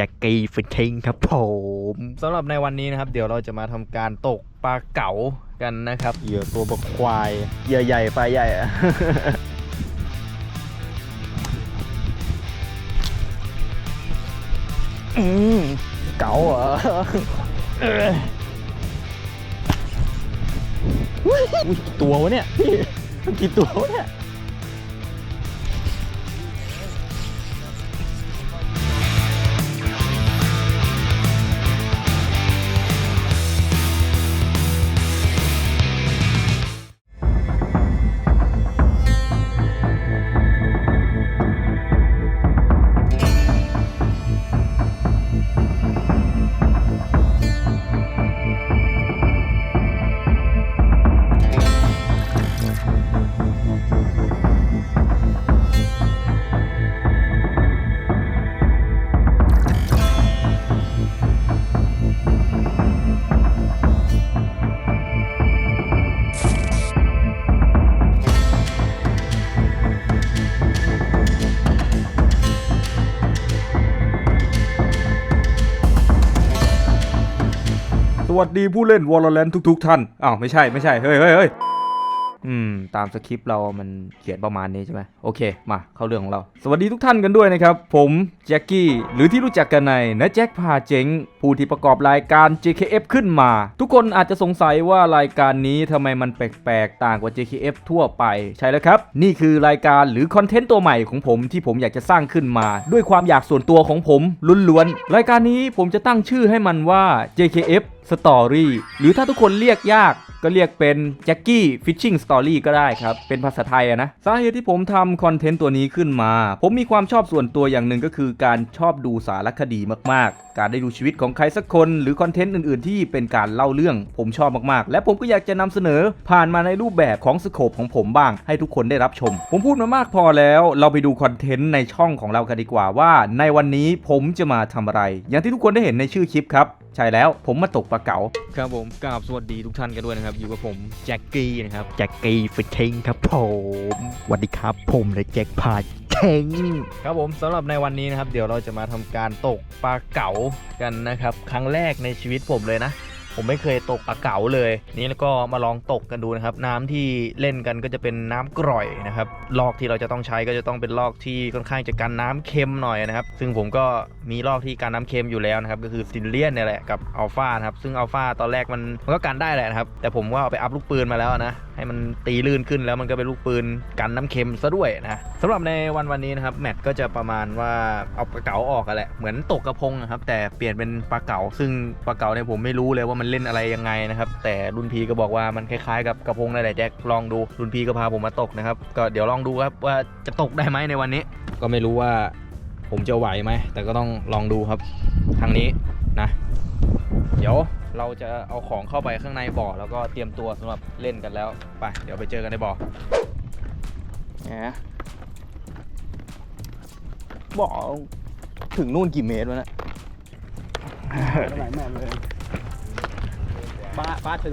แจ็คกี้ฟิชชิงครับผมสำหรับในวันนี้นะครับ เดี๋ยวเราจะมาทำการตกปลาเก๋ากันนะครับเหยื่อตัวบกควายเหยื่อใหญ่ปลาใหญ่อะอืมเก๋าเหรอเอออุ๊ยกี่ตัววะเนี่ยพี่มันกี่ตัววะเนี่ย วัสดีผู้เล่น Valorant ทุก ๆ ท่าน อ้าวไม่ใช่ไม่ใช่ เฮ้ยเฮ้ยเฮ้ยอืม ตามสคริปต์เรามันเขียนประมาณนี้ใช่ไหมโอเค มาเข้าเรื่องของเรา สวัสดีทุกท่านกันด้วยนะครับ ผมแจ็คกี้ หรือที่รู้จักกันในนะแจ็คพาเจ๋ง ผู้ที่ประกอบรายการ JKF ขึ้นมา ทุกคนอาจจะสงสัยว่ารายการนี้ทำไมมันแปลกๆ ต่างกว่า JKF ทั่วไป ใช่แล้วครับ นี่คือรายการหรือคอนเทนต์ตัวใหม่ของผมที่ผมอยากจะสร้างขึ้นมา ด้วยความอยากส่วนตัวของผมล้วนๆรายการนี้ผมจะตั้งชื่อให้มันว่า JKF สตอรี่หรือถ้าทุกคนเรียกยากก็เรียกเป็นแจ็กกี้ฟิชชิงสตอรี่ก็ได้ครับ เป็นภาษาไทยนะสาเหตุที่ผมทำคอนเทนต์ตัวนี้ขึ้นมา ผมมีความชอบส่วนตัวอย่างหนึ่งก็คือการชอบดูสารคดีมากๆ การได้ดูชีวิตของใครสักคนหรือคอนเทนต์อื่น ๆ ที่เป็นการเล่าเรื่องผมชอบมาก ๆ และผมก็อยากจะนำเสนอผ่านมาในรูปแบบของสโคปของผมบ้าง ให้ทุกคนได้รับชม ผมพูดมามากพอแล้ว เราไปดูคอนเทนต์ในช่องของเรากันดีกว่าว่า ในวันนี้ผมจะมาทำอะไร อย่างที่ทุกคนได้เห็นในชื่อคลิปครับใช่แล้วผมมาตกปลาเก๋าครับผมกราบสวัสดีทุกท่านกันด้วยนะครับ อยู่กับผมแจ็คกี้นะครับแจ็คกี้ฟิชชิงครับผมสวัสดีครับผมเลยแจ็คพา เชงครับผมสำหรับในวันนี้นะครับ เดี๋ยวเราจะมาทำการตกปลาเก๋ากันนะครับ ครั้งแรกในชีวิตผมเลยนะ ผมไม่เคยตกปลาเก๋าเลย นี่แล้วก็มาลองตกกันดูนะครับ น้ำที่เล่นกันก็จะเป็นน้ำกร่อยนะครับลอกที่เราจะต้องใช้ก็จะต้องเป็นลอกที่ค่อนข้างจะกันน้ำเค็มหน่อยนะครับ ซึ่งผมก็มีลอกที่กันน้ำเค็มอยู่แล้วนะครับ ก็คือซินเลียนเนี่ยแหละกับอัลฟาครับ ซึ่งอัลฟาตอนแรกมันมันก็กันได้แหละนะครับ แต่ผมก็เอาไปอัพลูกปืนมาแล้วนะ ให้มันตีลื่นขึ้นแล้วมันก็เป็นลูกปืนกันน้ำเค็มซะด้วยนะสำหรับในวันวันนี้นะครับแมตช์ก็จะประมาณว่าเอาปลาเก๋าออกกันแหละเหมือนตกกระพงนะครับแต่เปลี่ยนเป็นปลาเก๋าซึ่งปลาเก๋าเนี่ยผมไม่รู้เลยว่ามันเล่นอะไรยังไงนะครับ แต่รุ่นพี่ก็บอกว่ามันคล้ายๆ กับกระพงนั่นแหละแจ็คลองดูรุ่นพี่ก็พาผมมาตกนะครับ ก็เดี๋ยวลองดูครับว่าจะตกได้ไหมในวันนี้ ก็ไม่รู้ว่าผมจะไหวไหม แต่ก็ต้องลองดูครับ ทางนี้นะ เดี๋ยวเราจะเอาของเข้าไปข้างในบ่อ แล้วก็เตรียมตัวสำหรับเล่นกันแล้วไปเดี๋ยวไปเจอกันในบ่อแหมบอกถึงนู่นกี่เมตรวะเนะ หลายแม่เลย บ้าบ้าจ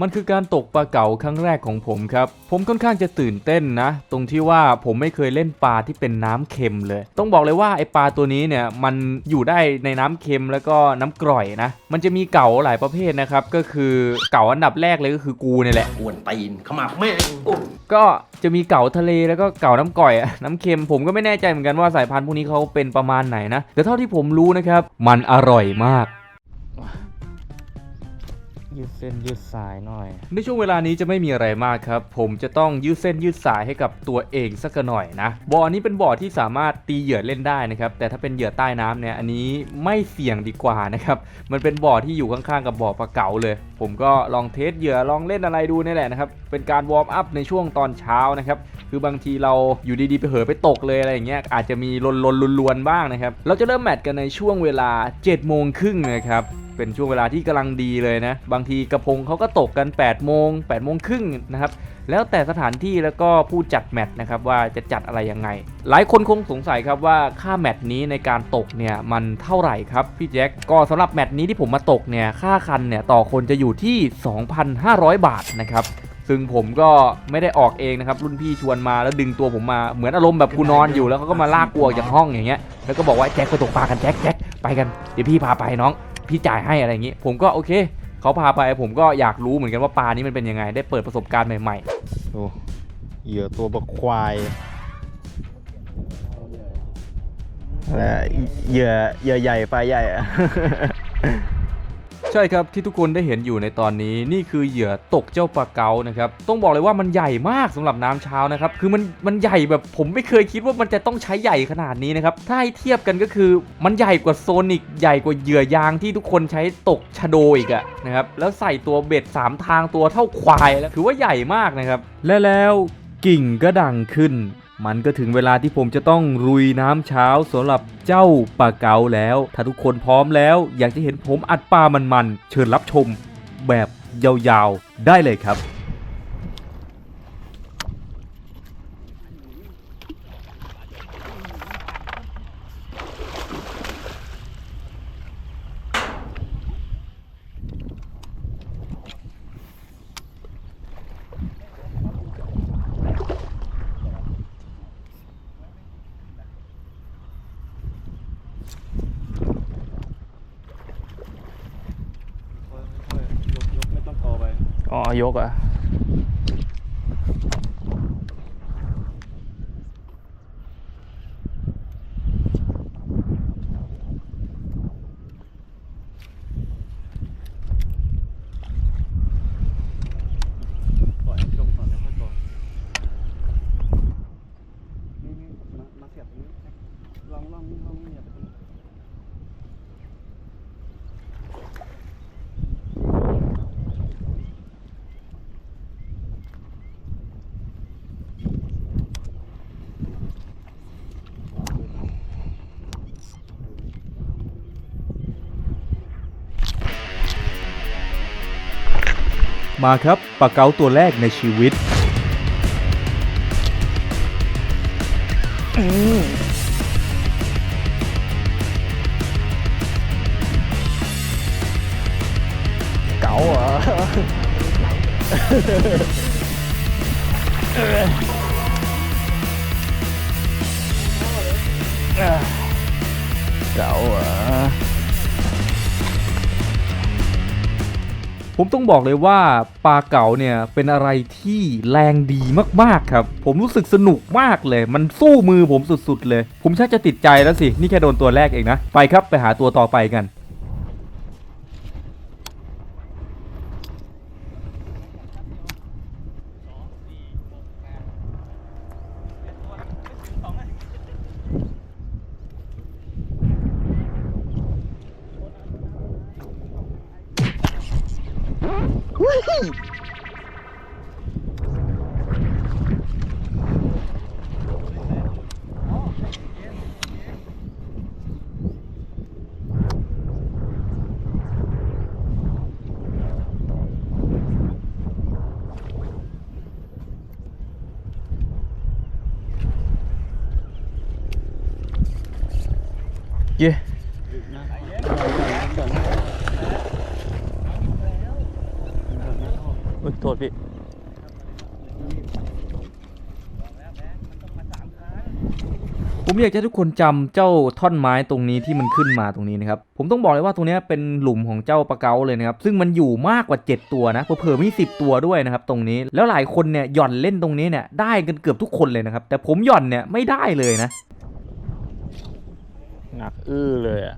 มันคือการตกปลาเก๋าครั้งแรกของผมครับ ผมค่อนข้างจะตื่นเต้นนะ ตรงที่ว่าผมไม่เคยเล่นปลาที่เป็นน้ำเค็มเลย ต้องบอกเลยว่าไอปลาตัวนี้เนี่ยมันอยู่ได้ในน้ำเค็มแล้วก็น้ำกร่อยนะ มันจะมีเก๋าหลายประเภทนะครับ ก็คือเก๋าอันดับแรกเลยก็คือกูเนี่ยแหละกวนตีนขมับแม่งก็จะมีเก๋าทะเลแล้วก็เก๋าน้ำก่อยอะน้ำเค็มผมก็ไม่แน่ใจเหมือนกันว่าสายพันธุ์พวกนี้เขาเป็นประมาณไหนนะแต่เท่าที่ผมรู้นะครับมันอร่อยมาก ยืดเส้นยืดสายหน่อย ในช่วงเวลานี้จะไม่มีอะไรมากครับ ผมจะต้องยืดเส้นยืดสายให้กับตัวเองสักหน่อยนะบ่อนี้เป็นบ่อที่สามารถตีเหยื่อเล่นได้นะครับแต่ถ้าเป็นเหยื่อใต้น้ำเนี่ยอันนี้ไม่เสี่ยงดีกว่านะครับมันเป็นบ่อที่อยู่ข้างๆกับบ่อปลาเก๋าเลย ผมก็ลองเทสเหยื่อลองเล่นอะไรดูนี่แหละนะครับเป็นการวอร์มอัพในช่วงตอนเช้านะครับคือบางทีเราอยู่ดีๆไปเหอไปตกเลยอะไรอย่างเงี้ยอาจจะมีลนลนๆลวนๆบ้างนะครับเราจะเริ่มแมตช์กันในช่วงเวลา7โมงครึ่งนะครับ เป็นช่วงเวลาที่กำลังดีเลยนะ บางทีกระพงเขาก็ตกกัน8โมง8โมงครึ่งนะครับ แล้วแต่สถานที่แล้วก็ผู้จัดแมตช์นะครับว่าจะจัดอะไรยังไง หลายคนคงสงสัยครับว่าค่าแมตช์นี้ในการตกเนี่ยมันเท่าไหร่ครับพี่แจ็ค ก็สำหรับแมตช์นี้ที่ผมมาตกเนี่ยค่าคันเนี่ยต่อคนจะอยู่ที่ 2,500 บาทนะครับซึ่งผมก็ไม่ได้ออกเองนะครับ รุ่นพี่ชวนมาแล้วดึงตัวผมมาเหมือนอารมณ์แบบกูนอนอยู่แล้วเขาก็มาลากกูออกจากห้องอย่างเงี้ยแล้วก็บอกว่าแจ็คไปตกปลากันแจ็คแจ็คไปกันเดี๋ยวพี่พาไปน้อง พี่จ่ายให้อะไรอย่างงี้ ผมก็โอเค เขาพาไปผมก็อยากรู้เหมือนกันว่าปลานี้มันเป็นยังไง ได้เปิดประสบการณ์ใหม่โอ้เหยื่อตัวบักควายและเหยื่อเหยื่อใหญ่ปลาใหญ่อะๆใช่ครับที่ทุกคนได้เห็นอยู่ในตอนนี้นี่คือเหยื่อตกเจ้าปลาเก๋านะครับต้องบอกเลยว่ามันใหญ่มากสำหรับน้ำเช้านะครับคือมันมันใหญ่แบบผมไม่เคยคิดว่ามันจะต้องใช้ใหญ่ขนาดนี้นะครับถ้าให้เทียบกันก็คือมันใหญ่กว่าโซนิกใหญ่กว่าเหยื่อยางที่ทุกคนใช้ตกชะโดอีกอะนะครับแล้วใส่ตัวเบ็ดสามทางตัวเท่าควายแล้วถือว่าใหญ่มากนะครับและแล้วกิ่งก็ดังขึ้น มันก็ถึงเวลาที่ผมจะต้องรุยน้ำเช้าสำหรับเจ้าปลาเก๋าแล้ว ถ้าทุกคนพร้อมแล้ว อยากจะเห็นผมอัดปลามันๆเชิญรับชมแบบยาวๆ ได้เลยครับ ไม่ต้องต่อไป อ๋อยกอะ ปล่อยจมก่อนแล้วค่อยต่อนี่นี่มามาเสียบตรงนี้ลองลองลองเนี่ยไปตรงนี้ มาครับปลาเก๋าตัวแรกในชีวิต เก๋าเหรอ เก๋าเหรอ ผมต้องบอกเลยว่าปลาเก๋าเนี่ยเป็นอะไรที่แรงดีมากๆครับ ผมรู้สึกสนุกมากเลย มันสู้มือผมสุดๆเลย ผมชักจะติดใจแล้วสิ นี่แค่โดนตัวแรกเองนะ ไปครับไปหาตัวต่อไปกัน เย้อุ๊ย โทษพี่ผมอยากจะให้ทุกคนจำเจ้าท่อนไม้ตรงนี้ที่มันขึ้นมาตรงนี้นะครับ ผมต้องบอกเลยว่าตรงเนี้ยเป็นหลุมของเจ้าปลาเก๋าเลยนะครับ ซึ่งมันอยู่มากกว่า 7 ตัวนะเผื่อๆมี 10 ตัวด้วยนะครับตรงนี้ แล้วหลายคนเนี่ยหย่อนเล่นตรงนี้เนี่ยได้กันเกือบทุกคนเลยนะครับ แต่ผมหย่อนเนี่ยไม่ได้เลยนะ หนักอื้อเลยอะ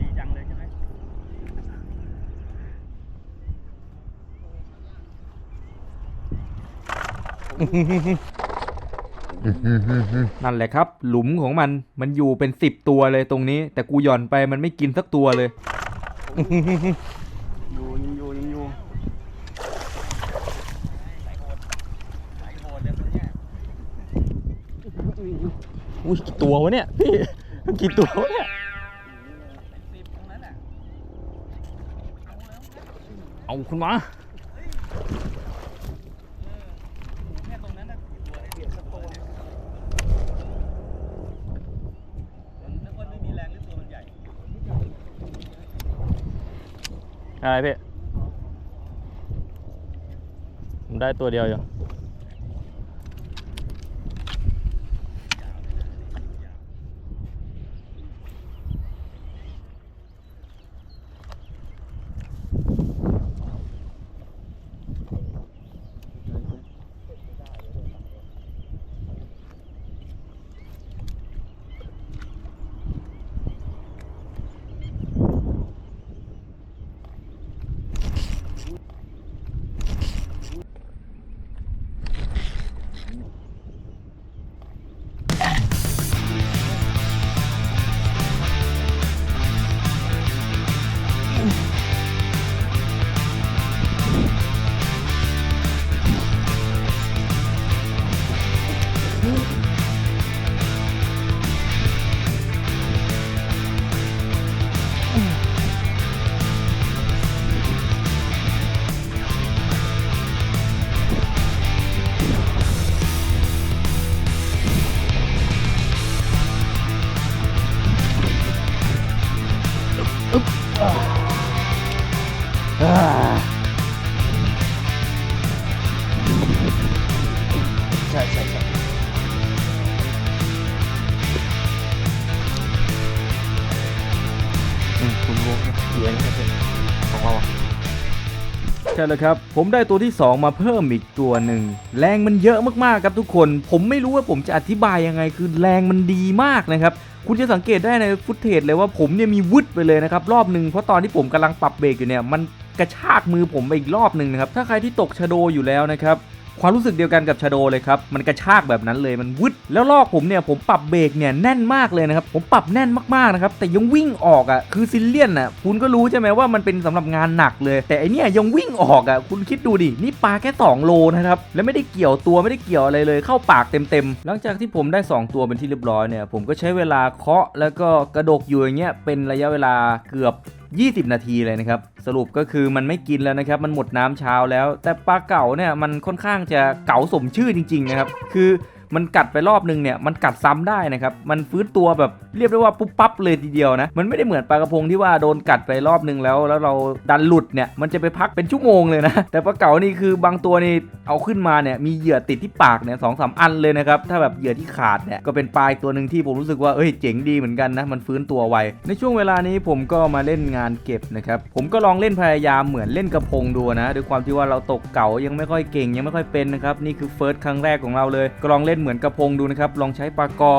ดีจังเลยใช่ไหม นั่นแหละครับ หลุมของมันมันอยู่เป็น10ตัวเลยตรงนี้ แต่กูหย่อนไปมันไม่กินสักตัวเลยอยู่ยังอยู่ยังอยู่อุ้ยกี่ตัววะเนี่ยพี่กี่ตัววะเนี่ยเอาคุณมา อะไรพี่ผมได้ตัวเดียวอยู่ ช่แล้วครับ ผมได้ตัวที่ 2 มาเพิ่มอีกตัวหนึ่ง แรงมันเยอะมากๆครับทุกคน ผมไม่รู้ว่าผมจะอธิบายยังไง คือแรงมันดีมากนะครับคุณจะสังเกตได้ในฟุตเทจเลยว่าผมเนี่ยมีวุดไปเลยนะครับรอบหนึ่งเพราะตอนที่ผมกำลังปรับเบรกอยู่เนี่ยมันกระชากมือผมไปอีกรอบหนึ่งนะครับถ้าใครที่ตกชะโดอยู่แล้วนะครับ ความรู้สึกเดียวกันกับชาโดเลยครับ มันกระชากแบบนั้นเลยมันวึดแล้วลอกผมเนี่ยผมปรับเบรกเนี่ยแน่นมากเลยนะครับ ผมปรับแน่นมากๆนะครับ แต่ยังวิ่งออกอะคือซิลเลียนอะคุณก็รู้ใช่ไหมว่ามันเป็นสำหรับงานหนักเลย แต่อเนี่ยยังวิ่งออกอะคุณคิดดูดินี่ปลาแค่ 2 โลนะครับแล้วไม่ได้เกี่ยวตัวไม่ได้เกี่ยวอะไรเลย เข้าปากเต็มๆหลังจากที่ผมได้ 2 ตัวเป็นที่เรียบร้อยเนี่ยผมก็ใช้เวลาเคาะแล้วก็กระดกอยู่อย่างเงี้ยเป็นระยะเวลาเกือบ 20 นาทีเลยนะครับ สรุปก็คือมันไม่กินแล้วนะครับ มันหมดน้ำเช้าแล้ว แต่ปลาเก๋าเนี่ยมันค่อนข้างจะเก๋าสมชื่อจริง ๆ นะครับ คือ มันกัดไปรอบนึงเนี่ยมันกัดซ้ำได้นะครับมันฟื้นตัวแบบเรียกได้ว่าปุ๊บปั๊บเลยทีเดียวนะมันไม่ได้เหมือนปลากระพงที่ว่าโดนกัดไปรอบนึงแล้ว แล้วเราดันหลุดเนี่ยมันจะไปพักเป็นชั่วโมงเลยนะ แต่ปลาเก๋านี่คือบางตัวนี่เอาขึ้นมาเนี่ยมีเหยื่อติดที่ปากเนี่ยสองสามอันเลยนะครับถ้าแบบเหยื่อที่ขาดเนี่ยก็เป็นปลาอีกตัวหนึ่งที่ผมรู้สึกว่าเอ้ยเจ๋งดีเหมือนกันนะมันฟื้นตัวไวในช่วงเวลานี้ผมก็มาเล่นงานเก็บนะครับผมก็ลองเล่นพยายามเหมือนเล่นกระพงดูนะด้วยความที่ว่าเราตกเก๋ายังไม่ค่อยเก่งยังไม่ค่อยเป็นนะครับนี่คือเฟิร์สครั้งแรกของเราเลยก็ลองเล่นเหมือนกระพงดูนะครับ ลองใช้ปลากอ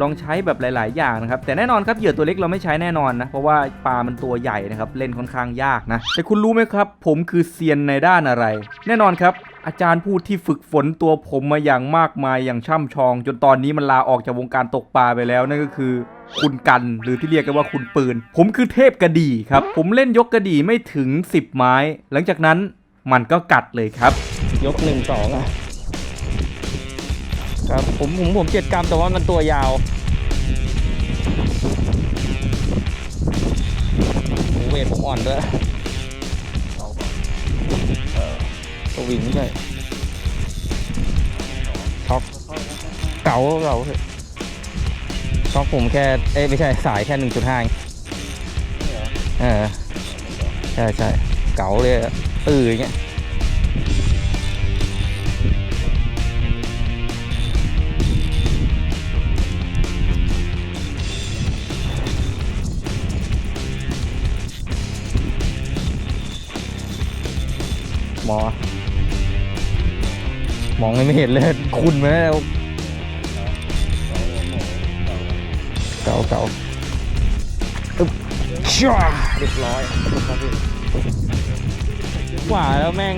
ลองใช้แบบหลาย ๆ อย่างนะครับ แต่แน่นอนครับเหยื่อตัวเล็กเราไม่ใช้แน่นอนนะ เพราะว่าปลามันตัวใหญ่นะครับ เล่นค่อนข้างยากนะ แต่คุณรู้ไหมครับ ผมคือเซียนในด้านอะไร แน่นอนครับอาจารย์พูดที่ฝึกฝนตัวผมมาอย่างมากมายอย่างช่ำชอง จนตอนนี้มันลาออกจากวงการตกปลาไปแล้วนั่นก็คือคุณกันหรือที่เรียกกันว่าคุณปืน ผมคือเทพกระดี่ครับ ผมเล่นยกกระดี่ไม่ถึง 10 ไม้ หลังจากนั้นมันก็กัดเลยครับ ยกหนึ่งสองอะ ครับผมผมผมเจ็ดกรัมแต่ว่ามันตัวยาวโอ้เวทผมอ่อนด้วยสวิงด้วยช็อกเก๋าเก๋าเถอะช็อกผมแค่ เอ้ยไม่ใช่สายแค่หนึ่งจุดห้าเออ ใช่ใช่เก๋าเลยอะตื่ออย่างเงี้ย หมอ มองไม่เห็นเลย คุณมาแล้วเก่าเก่าอึ๊บช่าเรียบร้อยกว่าแล้วแม่ง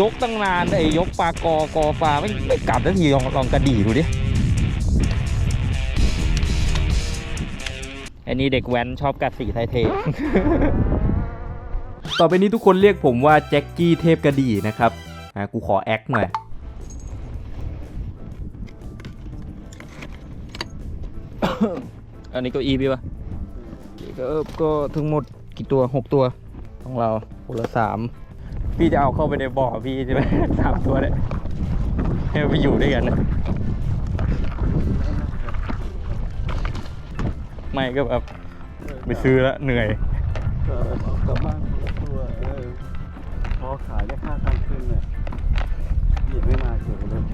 ยกตั้งนานไอ้ยกปลากอกอปลาไม่ไม่กลับสักทีลองลองกระดี่ดูดิอ้นี่เด็กแว้นชอบกัดสีไทยเท ต่อไปนี้ทุกคนเรียกผมว่าแจ็คกี้เทพกระดี่นะครับอะกูขอแอคหน่อยอันนี้เก็อีพี่ปะก็ก็ทั้งหมดกี่ตัวหกตัว ของเราคนละสามพี่จะเอาเข้าไปในบ่อพี่ใช่ไหม สามตัวเลยให้มันไปอยู่ด้วยกันนะไม่ก็แบบไปซื้อแล้วเหนื่อยเออเอากลับบ้านคนละตัว เออพอขายได้ค่าทางคืนเนี่ยหยิบไม่มาเกี่ยวกับเรื่อง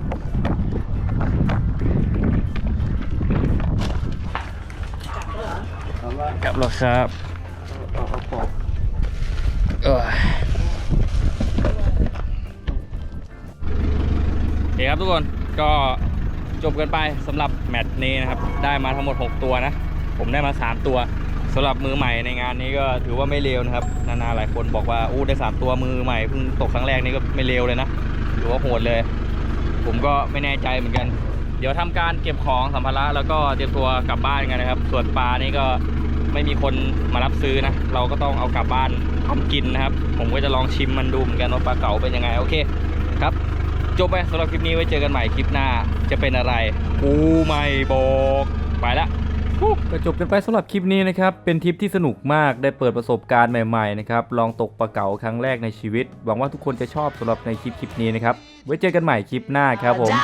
เอาว่ากลับแล้วครับเอาเอาของเออโอเคครับทุกคนก็จบกันไปสำหรับแมตช์นี้นะครับ ได้มาทั้งหมด 6 ตัวนะ ผมได้มา 3 ตัว สำหรับมือใหม่ในงานนี้ก็ถือว่าไม่เลวนะครับ นานาหลายคนบอกว่าอู้ได้3ตัวมือใหม่เพิ่งตกครั้งแรกนี่ก็ไม่เลวเลยนะถือว่าโหดเลย ผมก็ไม่แน่ใจเหมือนกัน เดี๋ยวทำการเก็บของสัมภาระแล้วก็เตรียมตัวกลับบ้านกันนะครับ ส่วนปลานี่ก็ไม่มีคนมารับซื้อนะ เราก็ต้องเอากลับบ้านทำกินนะครับ ผมก็จะลองชิมมันดูเหมือนกันว่าปลาเก๋าเป็นยังไงโอเคครับจบไปสำหรับคลิปนี้ไว้เจอกันใหม่คลิปหน้าจะเป็นอะไรกูไม่บอกไปละ ก็จบกันไปสำหรับคลิปนี้นะครับ เป็นทริปที่สนุกมากได้เปิดประสบการณ์ใหม่ๆนะครับ ลองตกปลาเก๋าครั้งแรกในชีวิต หวังว่าทุกคนจะชอบสำหรับในคลิปคลิปนี้นะครับ ไว้เจอกันใหม่คลิปหน้าครับผม